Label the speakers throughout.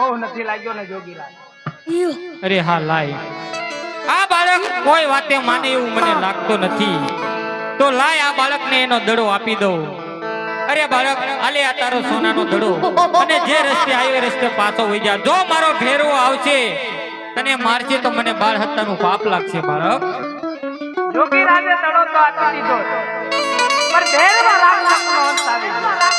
Speaker 1: મોહ નથી લાગ્યો ને જોગીરાજ.
Speaker 2: અરે હા લાય. આ બાળક કોઈ વાતે માને એવું મને લાગતો નથી. તો લાય આ બાળકને એનો દડો આપી દઉં. અરે બાળક આલે આ તારો સોનાનો દડો. અને જે રસ્તે આવ્યો એ રસ્તે પાછો હોય જા. જો મારો ફેરવો આવશે તને મારશે તો મને બાળ હત્યાનું પાપ લાગશે બાળક.
Speaker 1: જોગીરાજે દડો તો આપી દીધો. પણ ભેરવા રાક્ષસનો અંત આવી ગયો.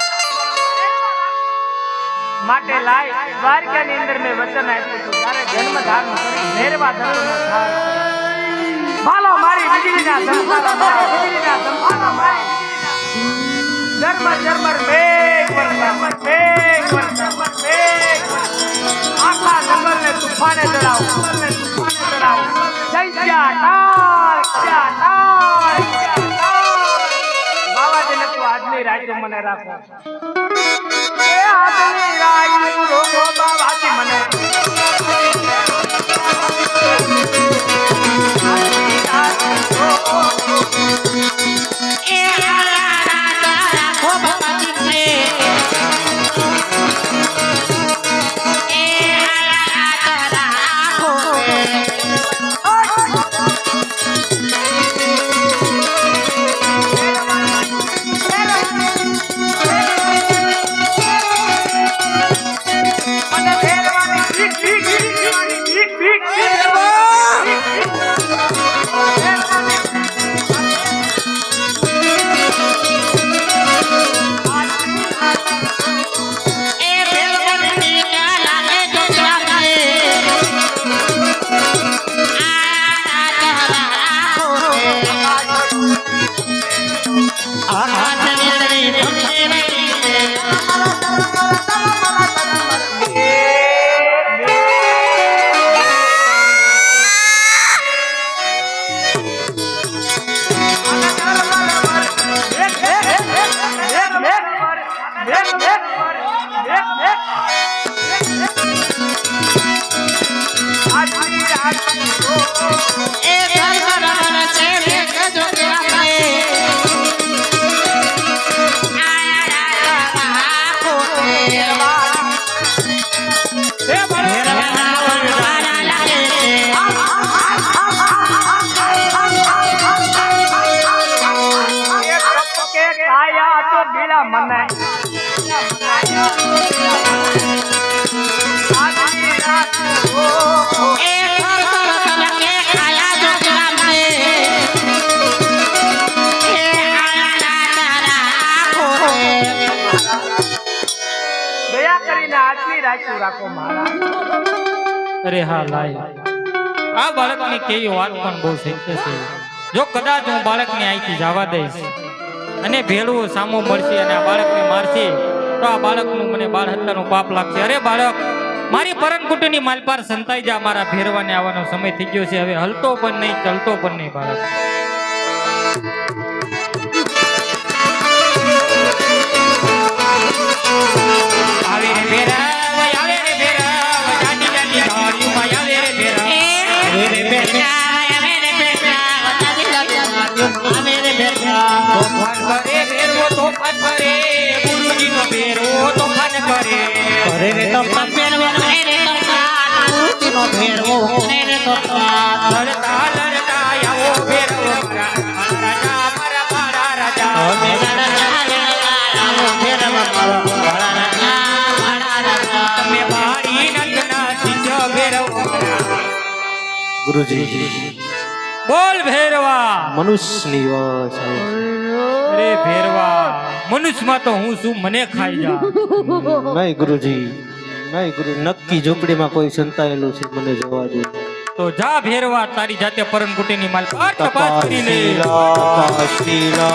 Speaker 1: માટે લાય દ્વારકાની અંદર મેં વચન આપ્યું હતું. ત્યારે જન્મ ધારણ ભેરવા ભાલો મારી વીજળીના ધમકારા મારી. વીજળીના ધમકારા મારી. આજની રાતે મને રાખો. એ આજની રાત રાત રાખો મારા.
Speaker 2: અરે હા, લાય. આ બાળકની કેવી વાત પણ બહુ શક્ય છે. જો કદાચ હું બાળકને અહીંથી જવા દઈશ અને ભેળવું સામો મળશે અને આ બાળકને મારશે, તો આ બાળકનું મને બાળ હત્યાનું પાપ લાગશે. અરે બાળક, મારી પરંકુટીની માલપાર સંતાઈ જા, મારા ભેરવાને આવવાનો સમય થઈ ગયો છે. હવે હલતો પણ નહીં, ચલતો પણ નહીં બાળક. તોફાન કરે ગુરુજીનો ભેરવો તોફાન કરે લડતા લડતા આવો ભેરવો મારા રાજા મારા મારા રાજા તમે મારી નંદના શિષ્ય ભેરવો
Speaker 3: ગુરુજી.
Speaker 2: બોલ ભેરવા.
Speaker 3: મનુષ્યની છે.
Speaker 2: અરે ભેરવા મનુષ્યમાં તો હું છું મને ખાઈ જા.
Speaker 3: નહીં ગુરુજી. નહીં ગુરુ નક્કી ઝૂંપડીમાં કોઈ સંતાયેલું છે મને જોવા દે.
Speaker 2: તો જા ભેરવા તારી જાતે પરમકુટીની માલ પર તપાસ કરી લે.
Speaker 3: તપાસીલા,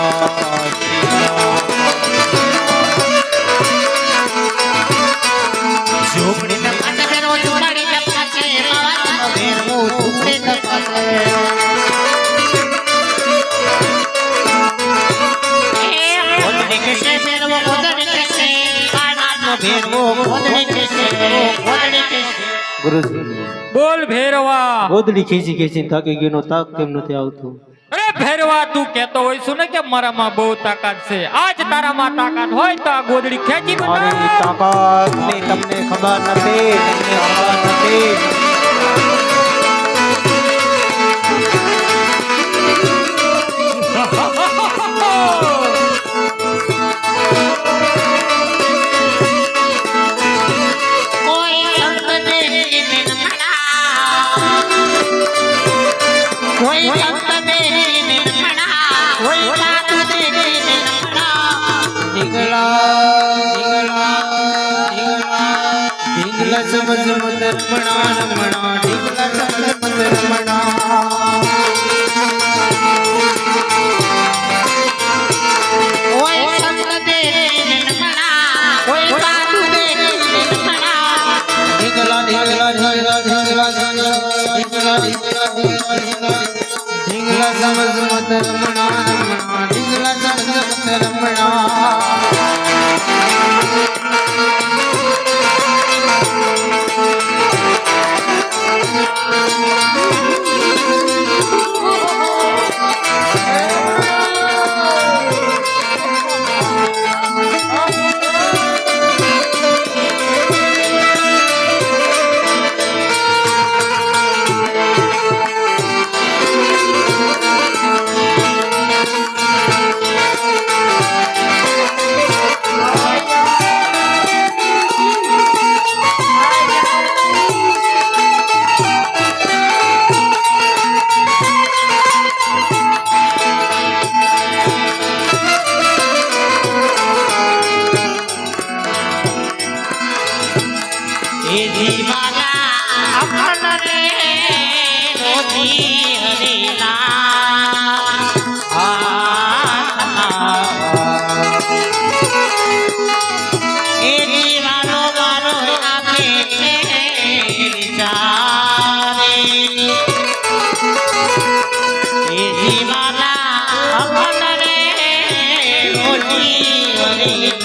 Speaker 3: ગુરુજી.
Speaker 2: બોલ ભેરવા.
Speaker 3: ગોદડી ખેંચી ખેંચી થાકી ગયો તાક કેમ નથી આવતું?
Speaker 2: અરે ભેરવા તું કેતો હોય છું ને કે મારામાં બહુ તાકાત છે. આજ તારામાં તાકાત હોય તો આ ગોદડી ખેંચી
Speaker 3: મારી
Speaker 2: તાકાત
Speaker 3: તાકાતની તમને ખબર નથી તમને ખબર નથી.
Speaker 4: કોઈ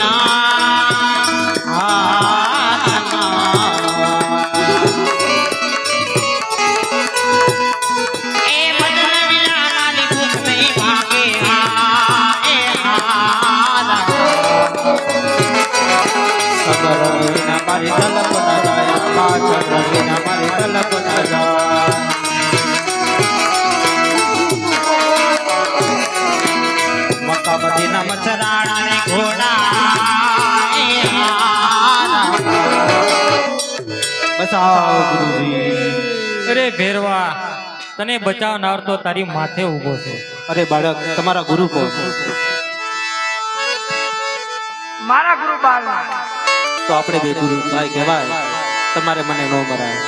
Speaker 4: না
Speaker 3: બચાવ ગુરુજી.
Speaker 2: અરે ભેરવા તને બચાવનાર તો તારી માથે ઊભો છે.
Speaker 3: અરે બાળક તમારા ગુરુ કોણ?
Speaker 1: મારા ગુરુ બાળના
Speaker 3: તો આપણે બે ગુરુ ભાઈ કહેવાય તમારે મને ન મરાય.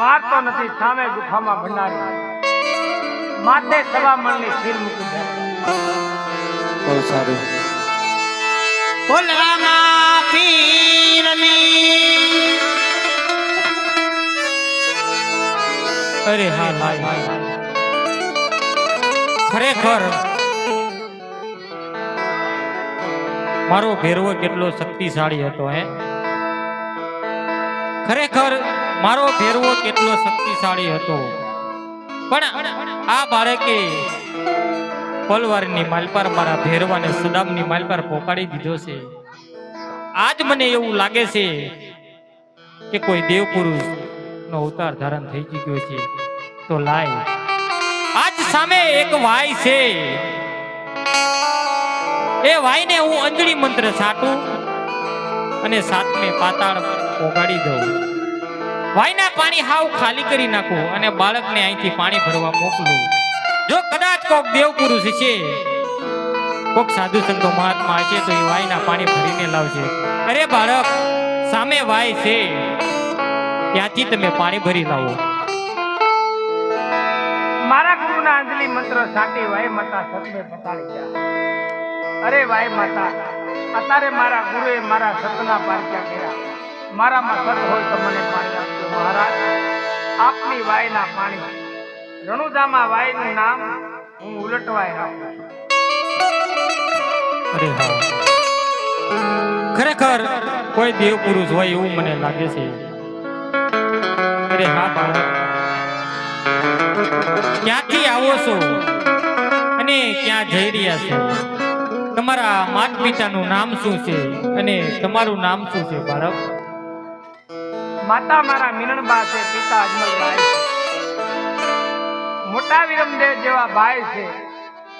Speaker 1: મારતો નથી સામે ગુફામાં ભંડારી. માથે સવા મણની શીર મૂકી દે
Speaker 3: બહુ સારું.
Speaker 4: ફુલવાના
Speaker 2: અરે હા ભાઈ ખરેખર મારો ભેરવો કેટલો શક્તિશાળી હતો, હે. ખરેખર મારો ભેરવો કેટલો શક્તિશાળી હતો. પણ આ બાળકે પલવારની માલ પર મારા ભેરવાને સદામની માલ પર પોકાડી દીધો છે. આજ મને એવું લાગે છે કે કોઈ દેવ પુરુષ નો અવતાર ધારણ થઈ ચૂક્યો છે. તો લાય. આજ સામે એક વાય છે. એ વાયને હું અંજળી મંત્ર સાટું અને સાતમે પાતાળ પોગાડી દઉં. વાયના પાણી હાવ ખાલી કરી નાખું અને બાળકને અહીંથી પાણી ભરવા મોકલું. જો કદાચ કોક દેવ પુરુષ છે, કોક સાધુ સંતો મહાત્મા છે તો એ વાયના પાણી ભરીને લાવશે. અરે બાળક, સામે વાય છે. ત્યાંથી તમે પાણી ભરી લાવો.
Speaker 1: મારા ગુરુના અંજલિ મંત્ર સાટી વાય માતા સતને પતાડી ગયા. અરે વાય માતા અત્યારે મારા ગુરુએ મારા સતના પારખ્યા કર્યા. મારામાં સત હોય તો મને પાણી આપજો મહારાજ. આપની વાયના પાણી. રણુજામાં વાયનું નામ હું ઉલટવાય રાખું
Speaker 2: અરે હા. ખરેખર કોઈ દેવ પુરુષ હોય એવું મને લાગે છે. અરે હા બાળક ક્યાંથી આવો છો? અને ક્યાં જઈ રહ્યા છો? તમારા માત પિતાનું નામ શું છે? અને તમારું નામ શું છે, બાળક?
Speaker 1: માતા મારા મિલનબા છે, પિતા અજમલભાઈ. મોટા વિરમદેવ જેવા ભાઈ છે.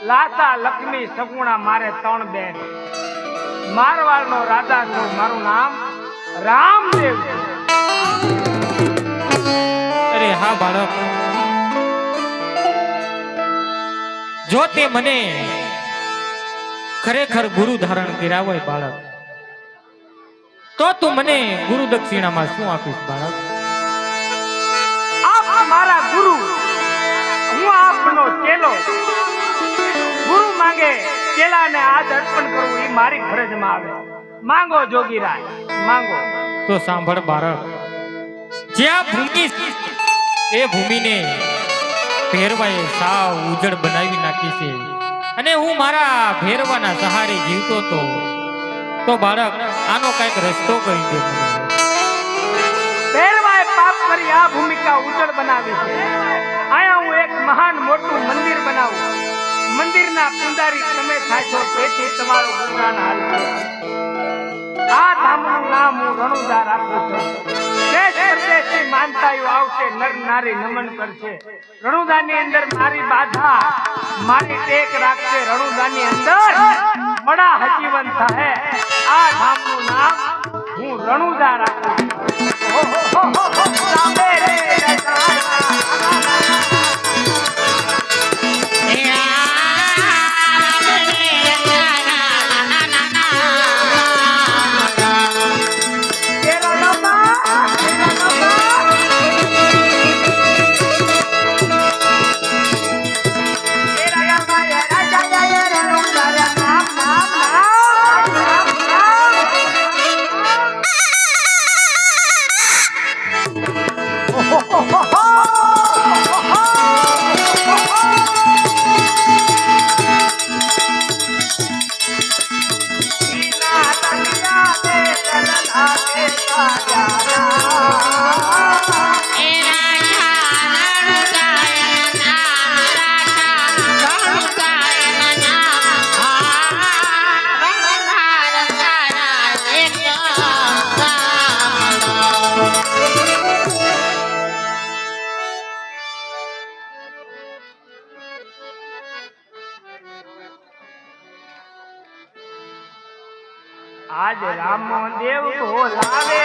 Speaker 1: લાસા લક્ષ્મી સગુણા મારે ત્રણ બેન મારવાડનો રાજા છું મારું નામ રામદેવ છે.
Speaker 2: હા બાળક જો તે મને ખરેખર ગુરુ ધારણ કર્યા હોય બાળક તો તું મને ગુરુ દક્ષિણામાં શું આપીશ બાળક?
Speaker 1: આપ મારા ગુરુ હું આપનો ચેલો. ગુરુ માંગે ચેલાને આજ અર્પણ કરવું એ મારી ફરજમાં આવે. માંગો જોગીરાય માંગો.
Speaker 2: તો સાંભળ બાળક જ્યાં ભૂમિ એ ભૂમિને ભેરવાએ સાવ ઉજળ બનાવી નાખી છે. અને હું મારા ભેરવાના સહારે જીવતો હતો, તો બાળક આનો કંઈક રસ્તો કરી દે.
Speaker 1: પહેરવાએ પાપ કરી આ ભૂમિકા ઉજળ બનાવી છે. આયા હું એક મહાન મોટું મંદિર બનાવું. મંદિરના પૂંજારી તમે છો તેથી તમારું આ ધામનું નામ રાખું છું. દેશ પરદેશથી માનતાઓ આવશે નર નમન કરશે રણુદાની અંદર મારી બાધા મારી ટેક રાખશે રણુદાની અંદર મડા હજીવન થાય આ ધામનું નામ હું રણુદા રાખું આજ રામ દેવ બોલાવે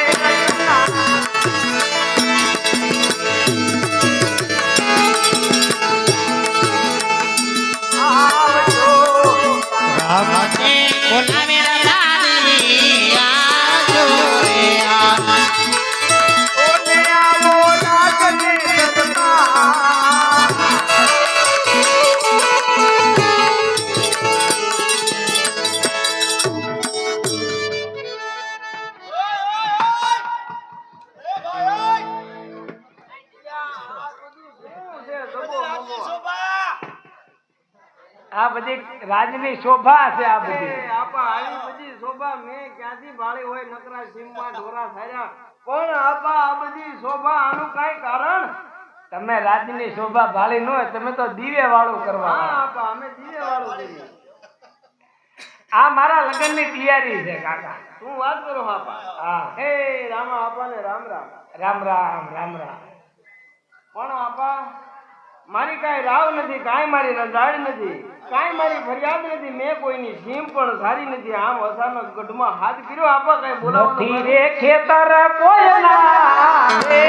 Speaker 1: રાજની શોભા છે આ બધી.
Speaker 5: આપા આવી બધી શોભા મેં ક્યાંથી ભાળી હોય નકરા સીમમાં ઢોરા થાર્યા પણ આપા આ બધી શોભા આનું કાંઈ કારણ?
Speaker 1: તમે રાજની શોભા ભાળી ન હોય તમે તો દીવે વાળું. કરવા
Speaker 5: આપા અમે દીવે વાળું કરીએ
Speaker 1: આ મારા લગ્નની તૈયારી છે કાકા.
Speaker 5: શું વાત કરો આપા?
Speaker 1: હા.
Speaker 5: હે રામા આપાને રામ રામ.
Speaker 1: રામ રામ રામ રામ.
Speaker 5: પણ આપા મારી કાંઈ રાવ નથી કાંઈ મારી રજાડ નથી કાંઈ મારી ફરિયાદ નથી મેં કોઈની સીમ પણ સારી નથી. આમ અચાનક ગઢમાં હાથ કર્યો આપા કાંઈ બોલાવો
Speaker 1: નથી રે ખેતર કોયના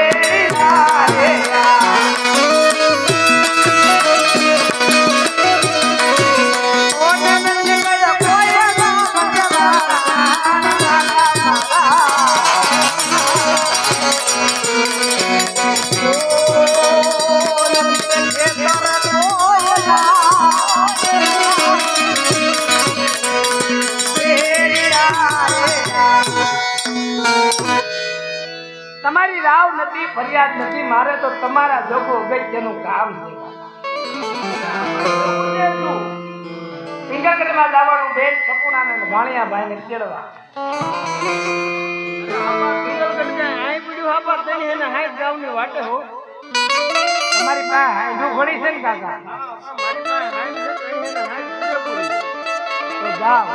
Speaker 1: રાવ નથી, ફરિયાદ નથી, મારે તો તમારા જોખો અગત્યનું કામ છે. સિંગરગઢમાં જવાનું, બેન ભાણિયા
Speaker 5: તને એને હાથ ગાવની વાટે હો
Speaker 1: તમારી પાસે હાંડું ઘણી છે ને, કાકા. જાઓ.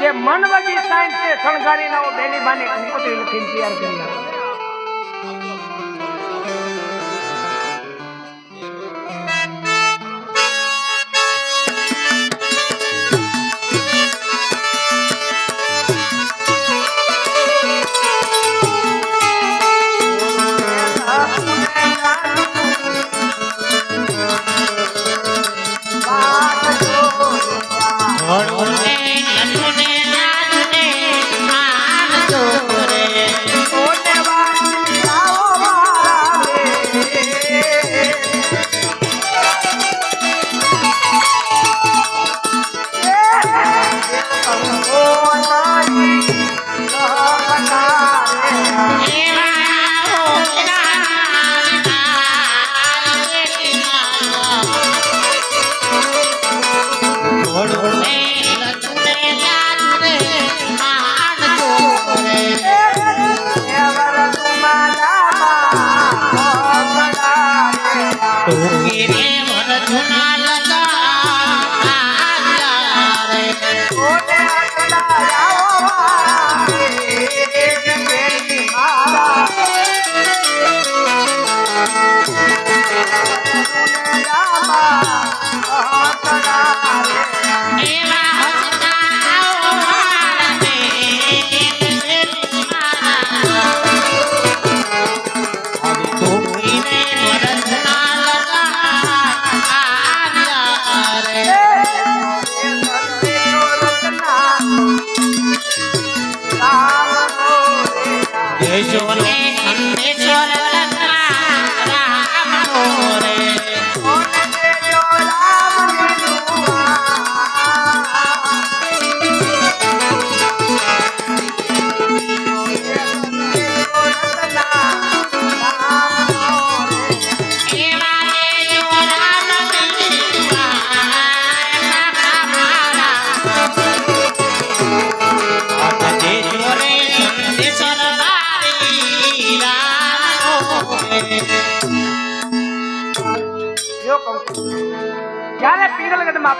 Speaker 1: જે મન વગી સાયન્સ છે શણગારી ના બેની બાની કંકોત્રી લખીને તૈયાર કરી નાખો.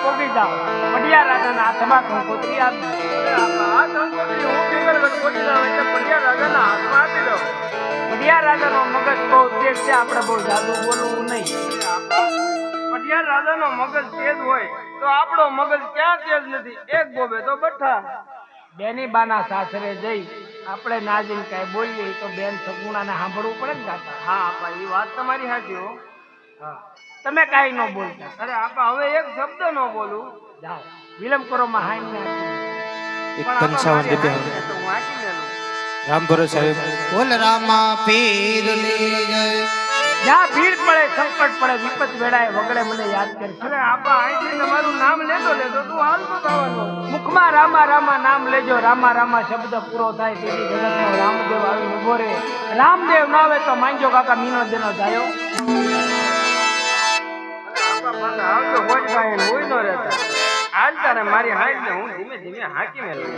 Speaker 1: પોગી જાઓ. પડિયા રાજાના હાથમાં કંકોત્રી આપી
Speaker 5: આ કંકોત્રી હું પિંગલગઢ પહોંચી જાઉં એટલે પંડ્યા રાજાના હાથમાં આપી દઉં.
Speaker 1: પડિયા રાજાનો મગજ બહુ તેજ છે આપણે બહુ જાદુ બોલવું નહીં.
Speaker 5: પટિયાર રાજાનો મગજ તેજ હોય તો આપણો મગજ ક્યાં તેજ નથી? એક બોબે તો બઠા.
Speaker 1: બેની બાના સાસરે જઈ આપણે નાજીને કાંઈ બોલીએ તો બેન સગુણાને સાંભળવું પડે ને કાકા
Speaker 5: હા આપા એ વાત તમારી સાચી હો.
Speaker 1: હા. તમે કાંઈ ન બોલતા.
Speaker 5: અરે આપા હવે એક શબ્દ ન બોલું.
Speaker 1: જાઓ. વિલંબ કરો માં હાઈ ને
Speaker 3: એક પંચાવન
Speaker 5: મારી.
Speaker 3: રામ ભરો સાહેબ બોલ રામા પીર જય.
Speaker 1: જ્યાં ભીડ પડે સંકટ પડે વિપત વેળાએ વગડે મને યાદ કરે.
Speaker 5: અરે આપા અહીંથી તમારું નામ લેતો લેતો તું હાલતો થવાનો
Speaker 1: મુખમાં રામા રામા નામ લેજો રામા રામા શબ્દ પૂરો થાય તેથી જગતનો રામદેવ આવી ઊભો રહે. રામદેવ ના આવે તો માંજો કાકા મીનો દેનો જાયો.
Speaker 5: આવતો હોય નો રહેતા. હાલ તારે મારી હાઈટ ને હું ધીમે ધીમે હાકી મેલું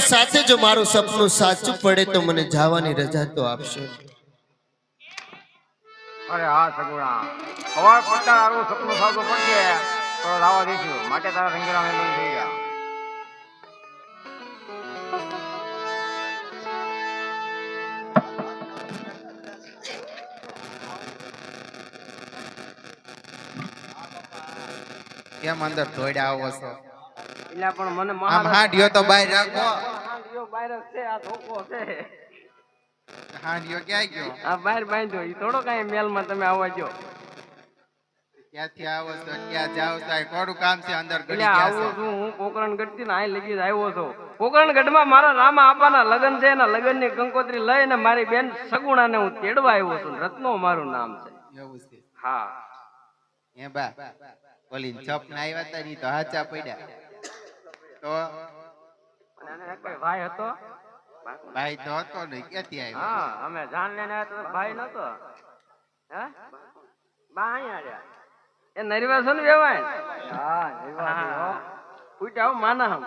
Speaker 6: પડતાની સાથે જો મારું સપનું સાચું પડે તો મને જવાની રજા તો આપશો.
Speaker 5: અરે હા, સગુણા. સવાર પડતા આવું સપનું સાચું પડશે, તો લાવવા દઈશું. માટે તારા રંગીલા મહેમાન થઈ ગયા.
Speaker 6: કેમ અંદર દોડ્યા આવો છો?
Speaker 5: એટલે પણ મને
Speaker 6: આમ હાંડિયો તો બહાર રાખો.
Speaker 5: હાંડિયો બહાર છે આ ધોકો છે.
Speaker 6: હાંડિયો ક્યાં ગયો?
Speaker 5: આ બહાર બાંધ્યો ઈ થોડો કાંઈ મેલમાં તમે આવવા જો.
Speaker 6: ક્યાંથી આવો છો? ક્યાં જાવ છો? આ કોડું કામ છે અંદર ગડી ગયા
Speaker 5: આવું
Speaker 6: છો
Speaker 5: છું હું કોકરણથી ને આ લગી આવ્યો છું. પોકરણગઢમાં મારા રામા આપાના લગ્ન છે એના લગ્નની કંકોત્રી લઈને મારી બેન સગુણાને હું તેડવા આવ્યો છું. રત્નો મારું નામ છે.
Speaker 6: એવું છે.
Speaker 5: હા.
Speaker 6: એ બા. ઓલી છપ ના આવ્યા તા ની તો હાચા પડ્યા. તો
Speaker 5: ભાઈ હતો?
Speaker 6: ભાઈ તો હતો ને ક્યાંથી આવ્યો?
Speaker 5: હા અમે જાન લઈને આવ્યા તો ભાઈ નતો. હે? બા અહીંયા રહ્યા. એ નરીવા છે ને વેવાય? હા નરીવા ફૂટ્યા આવ માના હમ.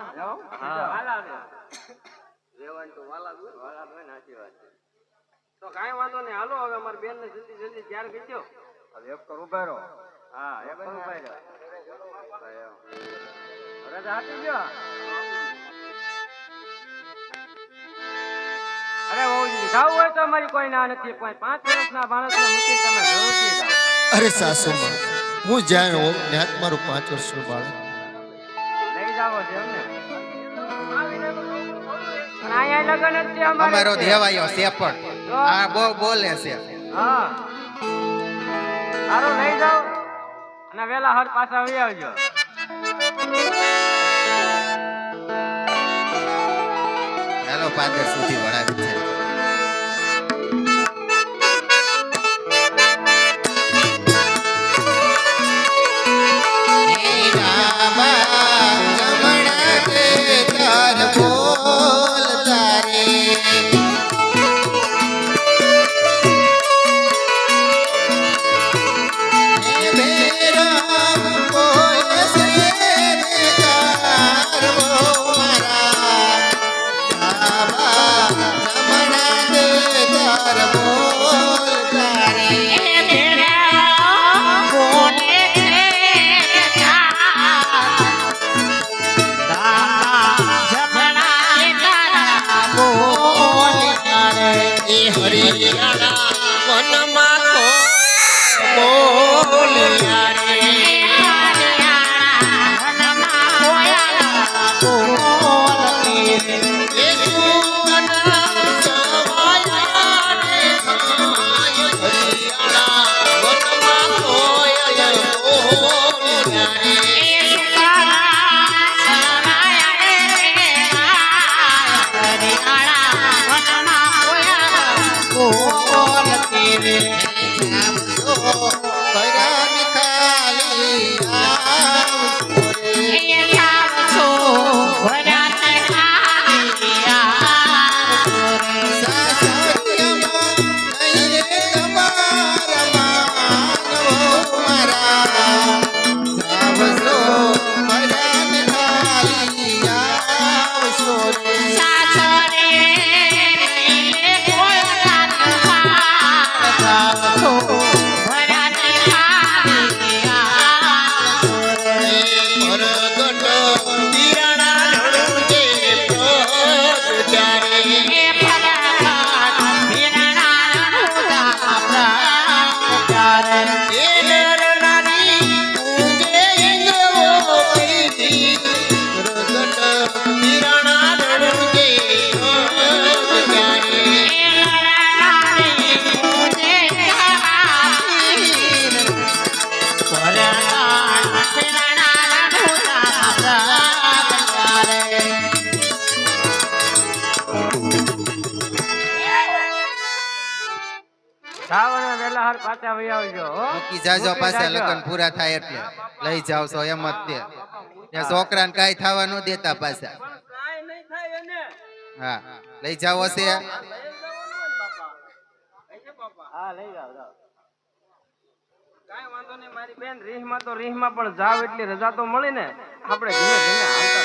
Speaker 5: હા વેવાય તો વાલા વાલા દૂર નાચી વાત છે. તો કાઈ વાંધો નહીં. હાલો હવે અમારી બેન ને જલ્દી જલ્દી ત્યાર કરી દો હવે એક કરું બારો હા એક કરું બારો રજા આપી દો અરે જાવું હોય તો અમારી કોઈ ના નથી કોઈ પાંચ વર્ષના માણસને મૂકી તમે જરૂરથી જાઓ
Speaker 6: અરે સાસુમાં હું જ્યાં હોઉં ત્યાં મારું પાંચ વર્ષનું બાળક.
Speaker 5: લઈ જાવો છે એમને પણ અહીંયા લગન જ છે અમારે
Speaker 6: અમારો દેવાયો છે પણ. આ બહુ બોલે છે.
Speaker 5: હા. સારું લઈ જાઓ. અને વેલા હર પાછા આવી આવજો.
Speaker 6: ચાલો પાદર સુધી વળાવી
Speaker 7: પાછા વહી આવજો
Speaker 6: મૂકી જાજો
Speaker 7: પાસે
Speaker 6: લગન પૂરા થાય એટલે. લઈ જાવ છો એમ જ તે. ત્યાં છોકરાને કાઈ થવા ન દેતા પાછા. હા. લઈ જાવ હશે.
Speaker 5: રીહમાં પણ જાવ એટલી રજા તો મળી ને. આપણે ધીમે ધીમે આવતા